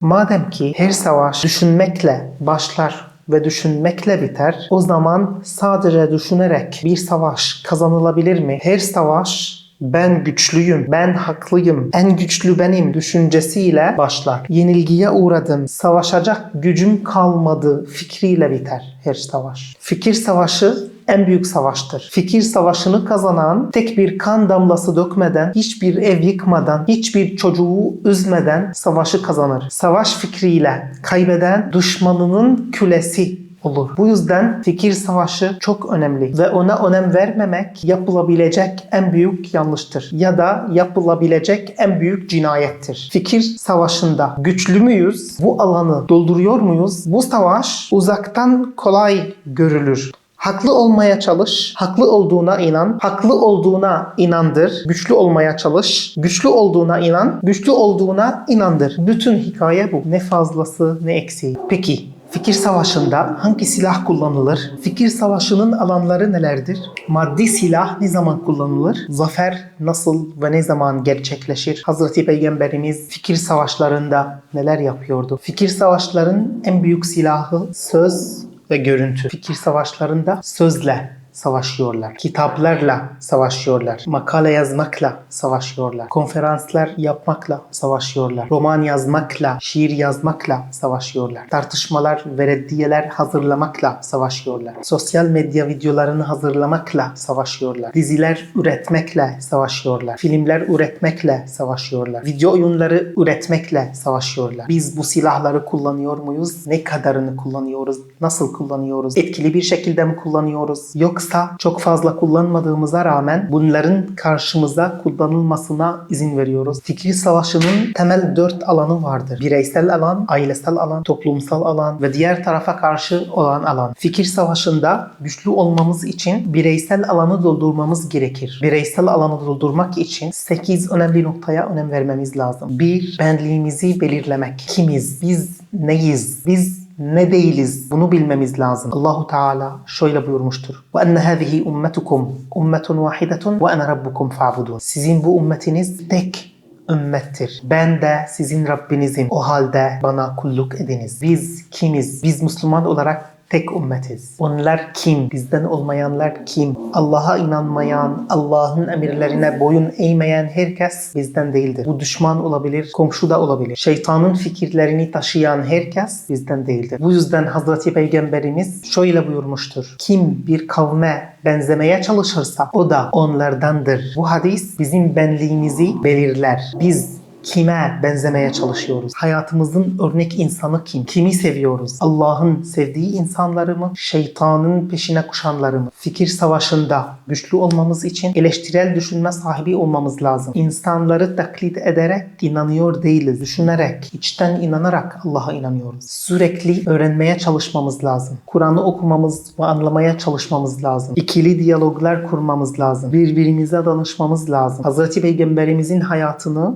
Madem ki her savaş düşünmekle başlar ve düşünmekle biter, o zaman sadece düşünerek bir savaş kazanılabilir mi? Her savaş ben güçlüyüm, ben haklıyım, en güçlü benim düşüncesiyle başlar. Yenilgiye uğradım, savaşacak gücüm kalmadı fikriyle biter her savaş. Fikir savaşı en büyük savaştır. Fikir savaşını kazanan tek bir kan damlası dökmeden, hiçbir ev yıkmadan, hiçbir çocuğu üzmeden savaşı kazanır. Savaş fikriyle kaybeden düşmanının kölesi olur. Bu yüzden fikir savaşı çok önemli ve ona önem vermemek yapılabilecek en büyük yanlıştır ya da yapılabilecek en büyük cinayettir. Fikir savaşında güçlü müyüz? Bu alanı dolduruyor muyuz? Bu savaş uzaktan kolay görülür. Haklı olmaya çalış, haklı olduğuna inan, haklı olduğuna inandır, güçlü olmaya çalış, güçlü olduğuna inan, güçlü olduğuna inandır. Bütün hikaye bu. Ne fazlası ne eksiği. Peki Fikir savaşında hangi silah kullanılır? Fikir savaşının alanları nelerdir? Maddi silah ne zaman kullanılır? Zafer nasıl ve ne zaman gerçekleşir? Hazreti Peygamberimiz fikir savaşlarında neler yapıyordu? Fikir savaşların en büyük silahı söz ve görüntü. Fikir savaşlarında sözle savaşıyorlar. Kitaplarla savaşıyorlar. Makale yazmakla savaşıyorlar. Konferanslar yapmakla savaşıyorlar. Roman yazmakla, şiir yazmakla savaşıyorlar. Tartışmalar ve reddiyeler hazırlamakla savaşıyorlar. Sosyal medya videolarını hazırlamakla savaşıyorlar. Diziler üretmekle savaşıyorlar. Filmler üretmekle savaşıyorlar. Video oyunları üretmekle savaşıyorlar. Biz bu silahları kullanıyor muyuz? Ne kadarını kullanıyoruz? Nasıl kullanıyoruz? Etkili bir şekilde mi kullanıyoruz? Yoksa çok fazla kullanmadığımıza rağmen bunların karşımıza kullanılmasına izin veriyoruz. Fikir savaşının temel dört alanı vardır. Bireysel alan, ailesel alan, toplumsal alan ve diğer tarafa karşı olan alan. Fikir savaşında güçlü olmamız için bireysel alanı doldurmamız gerekir. Bireysel alanı doldurmak için 8 önemli noktaya önem vermemiz lazım. Bir, benliğimizi belirlemek. Kimiz? Biz neyiz? Biz ne değiliz bunu bilmemiz lazım. Allahu Teala şöyle buyurmuştur. Ve enne hâzihi ummetukum ummetun vahidetun ve ene rabbukum fa'budun. Sizin bu ümmetiniz tek ümmettir. Ben de sizin Rabbinizim. O halde bana kulluk ediniz. Biz kimiz? Biz Müslüman olarak tek ümmetiz. Onlar kim? Bizden olmayanlar kim? Allah'a inanmayan, Allah'ın emirlerine boyun eğmeyen herkes bizden değildir. Bu düşman olabilir, komşu da olabilir. Şeytanın fikirlerini taşıyan herkes bizden değildir. Bu yüzden Hazreti Peygamberimiz şöyle buyurmuştur. Kim bir kavme benzemeye çalışırsa o da onlardandır. Bu hadis bizim benliğimizi belirler. Biz kime benzemeye çalışıyoruz? Hayatımızın örnek insanı kim? Kimi seviyoruz? Allah'ın sevdiği insanları mı? Şeytanın peşine koşanları mı? Fikir savaşında güçlü olmamız için eleştirel düşünme sahibi olmamız lazım. İnsanları taklit ederek inanıyor değiliz. Düşünerek, içten inanarak Allah'a inanıyoruz. Sürekli öğrenmeye çalışmamız lazım. Kur'an'ı okumamız ve anlamaya çalışmamız lazım. İkili diyaloglar kurmamız lazım. Birbirimize danışmamız lazım. Hazreti Peygamberimizin hayatını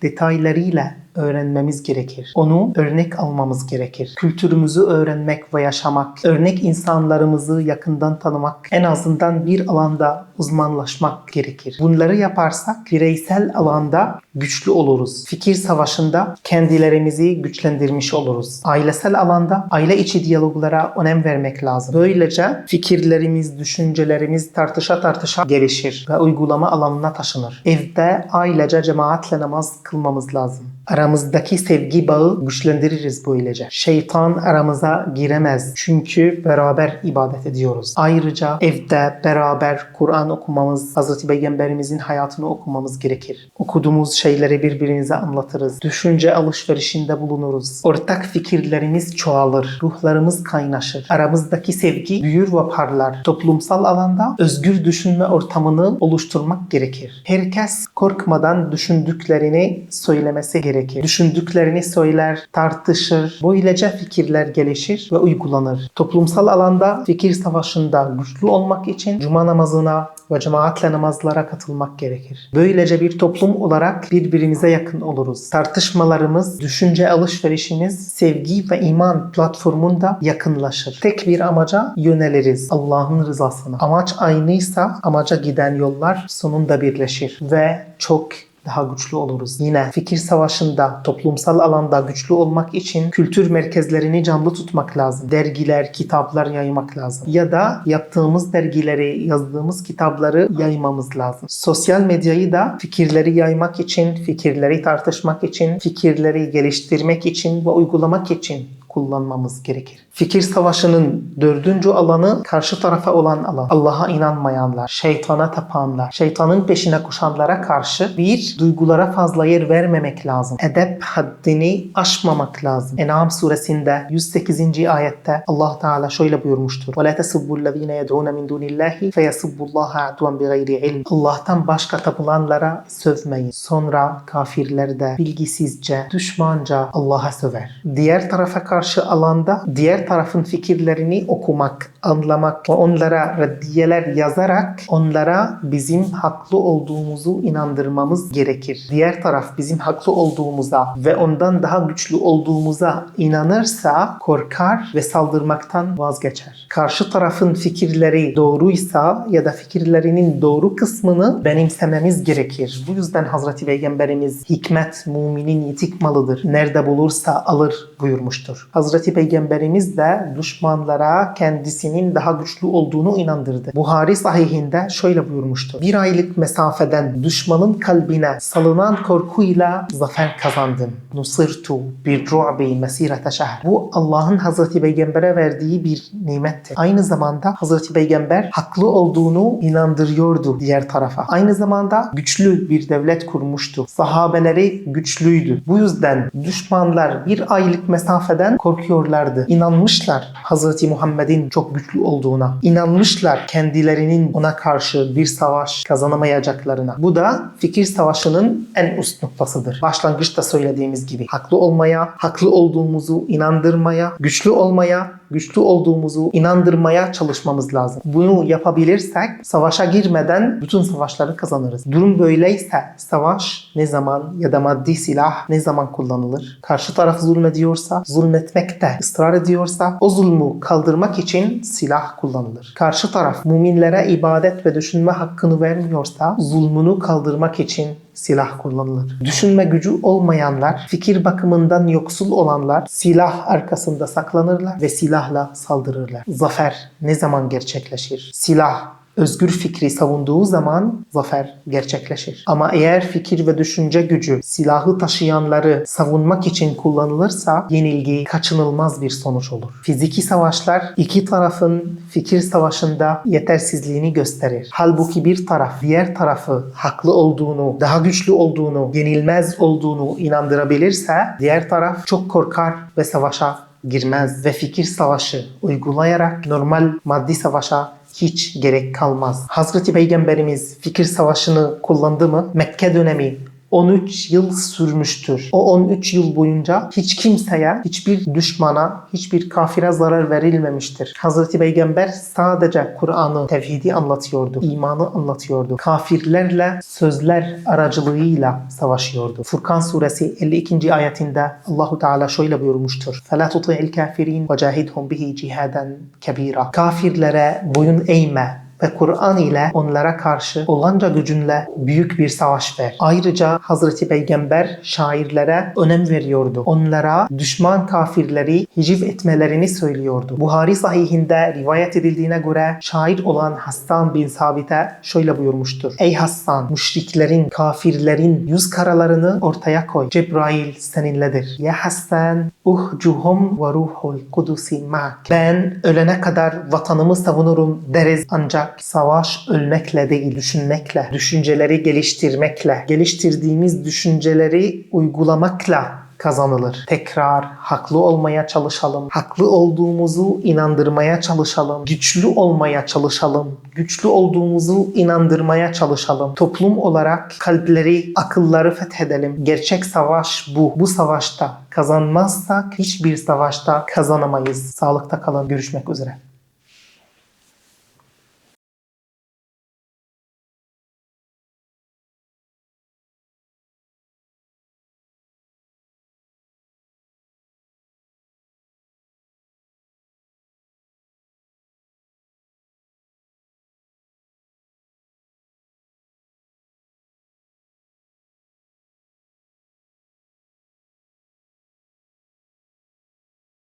தெரியல. Öğrenmemiz gerekir. Onu örnek almamız gerekir. Kültürümüzü öğrenmek ve yaşamak, örnek insanlarımızı yakından tanımak, en azından bir alanda uzmanlaşmak gerekir. Bunları yaparsak bireysel alanda güçlü oluruz. Fikir savaşında kendilerimizi güçlendirmiş oluruz. Ailesel alanda aile içi diyaloglara önem vermek lazım. Böylece fikirlerimiz, düşüncelerimiz tartışa tartışa gelişir ve uygulama alanına taşınır. Evde ailece cemaatle namaz kılmamız lazım. Aramızdaki sevgi bağı güçlendiririz böylece. Şeytan aramıza giremez çünkü beraber ibadet ediyoruz. Ayrıca evde beraber Kur'an okumamız, Hazreti Peygamberimizin hayatını okumamız gerekir. Okuduğumuz şeyleri birbirimize anlatırız. Düşünce alışverişinde bulunuruz. Ortak fikirlerimiz çoğalır. Ruhlarımız kaynaşır. Aramızdaki sevgi büyür ve parlar. Toplumsal alanda özgür düşünme ortamını oluşturmak gerekir. Herkes korkmadan düşündüklerini söylemesi gerekir. Düşündüklerini söyler, tartışır. Böylece fikirler gelişir ve uygulanır. Toplumsal alanda fikir savaşında güçlü olmak için cuma namazına ve cemaatle namazlara katılmak gerekir. Böylece bir toplum olarak birbirimize yakın oluruz. Tartışmalarımız, düşünce alışverişimiz, sevgi ve iman platformunda yakınlaşır. Tek bir amaca yöneliriz. Allah'ın rızasına. Amaç aynıysa amaca giden yollar sonunda birleşir ve çok daha güçlü oluruz. Yine fikir savaşında, toplumsal alanda güçlü olmak için kültür merkezlerini canlı tutmak lazım. Dergiler, kitaplar yaymak lazım. Ya da yaptığımız dergileri, yazdığımız kitapları yaymamız lazım. Sosyal medyayı da fikirleri yaymak için, fikirleri tartışmak için, fikirleri geliştirmek için ve uygulamak için kullanmamız gerekir. Fikir savaşının dördüncü alanı karşı tarafa olan alan. Allah'a inanmayanlar, şeytana tapanlar, şeytanın peşine koşanlara karşı bir duygulara fazla yer vermemek lazım. Edep haddini aşmamak lazım. En'am suresinde 108. ayette Allah Teala şöyle buyurmuştur. وَلَا تَسُبُّوا الَّذ۪ينَ يَدْعُونَ مِنْ دُونِ اللّٰهِ فَيَسُبُّ اللّٰهَ عَدْوًا بِغَيْرِ عِلْمٍ Allah'tan başka tapılanlara sövmeyin. Sonra kafirler de bilgisizce, düşmanca Allah'a söver. Diğer tarafa karşı alanda diğer tarafın fikirlerini okumak, anlamak ve onlara reddiyeler yazarak onlara bizim haklı olduğumuzu inandırmamız gerekir. Diğer taraf bizim haklı olduğumuza ve ondan daha güçlü olduğumuza inanırsa korkar ve saldırmaktan vazgeçer. Karşı tarafın fikirleri doğruysa ya da fikirlerinin doğru kısmını benimsememiz gerekir. Bu yüzden Hazreti Peygamberimiz hikmet muminin yitik malıdır. Nerede bulursa alır buyurmuştur. Hazreti Peygamberimiz de düşmanlara kendisinin daha güçlü olduğunu inandırdı. Buhari sahihinde şöyle buyurmuştur. Bir aylık mesafeden düşmanın kalbine salınan korkuyla zafer kazandım. Nusirtu bir ru'bi mesirete şehr. Bu Allah'ın Hazreti Peygamber'e verdiği bir nimettir. Aynı zamanda Hazreti Peygamber haklı olduğunu inandırıyordu diğer tarafa. Aynı zamanda güçlü bir devlet kurmuştu. Sahabeleri güçlüydü. Bu yüzden düşmanlar bir aylık mesafeden korkuyorlardı. İnanmışlar Hazreti Muhammed'in çok güçlü olduğuna. İnanmışlar kendilerinin ona karşı bir savaş kazanamayacaklarına. Bu da fikir savaşının en üst noktasıdır. Başlangıçta söylediğimiz gibi haklı olmaya, haklı olduğumuzu inandırmaya, güçlü olmaya, güçlü olduğumuzu inandırmaya çalışmamız lazım. Bunu yapabilirsek savaşa girmeden bütün savaşları kazanırız. Durum böyleyse savaş ne zaman ya da maddi silah ne zaman kullanılır? Karşı taraf zulmediyorsa, zulmetmekte ısrar ediyorsa o zulmü kaldırmak için silah kullanılır. Karşı taraf müminlere ibadet ve düşünme hakkını vermiyorsa zulmünü kaldırmak için silah kullanılır. Düşünme gücü olmayanlar, fikir bakımından yoksul olanlar silah arkasında saklanırlar ve silahla saldırırlar. Zafer ne zaman gerçekleşir? Silah özgür fikri savunduğu zaman zafer gerçekleşir. Ama eğer fikir ve düşünce gücü silahı taşıyanları savunmak için kullanılırsa yenilgi kaçınılmaz bir sonuç olur. Fiziki savaşlar iki tarafın fikir savaşında yetersizliğini gösterir. Halbuki bir taraf diğer tarafı haklı olduğunu, daha güçlü olduğunu, yenilmez olduğunu inandırabilirse diğer taraf çok korkar ve savaşa girmez ve fikir savaşı uygulayarak normal maddi savaşa hiç gerek kalmaz. Hazreti Peygamberimiz fikir savaşını kullandı mı? Mekke dönemi 13 yıl sürmüştür. O 13 yıl boyunca hiç kimseye, hiçbir düşmana, hiçbir kafire zarar verilmemiştir. Hazreti Peygamber sadece Kur'an'ı, tevhidi anlatıyordu, imanı anlatıyordu. Kafirlerle sözler aracılığıyla savaşıyordu. Furkan suresi 52. ayetinde Allahu Teala şöyle buyurmuştur. فَلَا تُطِعِ الْكَافِرِينَ وَجَاهِدْهُمْ بِهِ cihaden kebira. Kafirlere boyun eğme, ve Kur'an ile onlara karşı olanca gücünle büyük bir savaş ver. Ayrıca Hazreti Peygamber şairlere önem veriyordu. Onlara düşman kafirleri hiciv etmelerini söylüyordu. Buhari sahihinde rivayet edildiğine göre şair olan Hassan bin Sabit'e şöyle buyurmuştur. Ey Hassan, müşriklerin, kafirlerin yüz karalarını ortaya koy. Cebrail seninledir. Ya Hassan, uhcuhum ve ruhul kudusi ma'ak. Ben ölene kadar vatanımı savunurum deriz ancak savaş ölmekle değil, düşünmekle, düşünceleri geliştirmekle, geliştirdiğimiz düşünceleri uygulamakla kazanılır. Tekrar haklı olmaya çalışalım. Haklı olduğumuzu inandırmaya çalışalım. Güçlü olmaya çalışalım. Güçlü olduğumuzu inandırmaya çalışalım. Toplum olarak kalpleri, akılları fethedelim. Gerçek savaş bu. Bu savaşta kazanmazsak hiçbir savaşta kazanamayız. Sağlıkta kalın. Görüşmek üzere.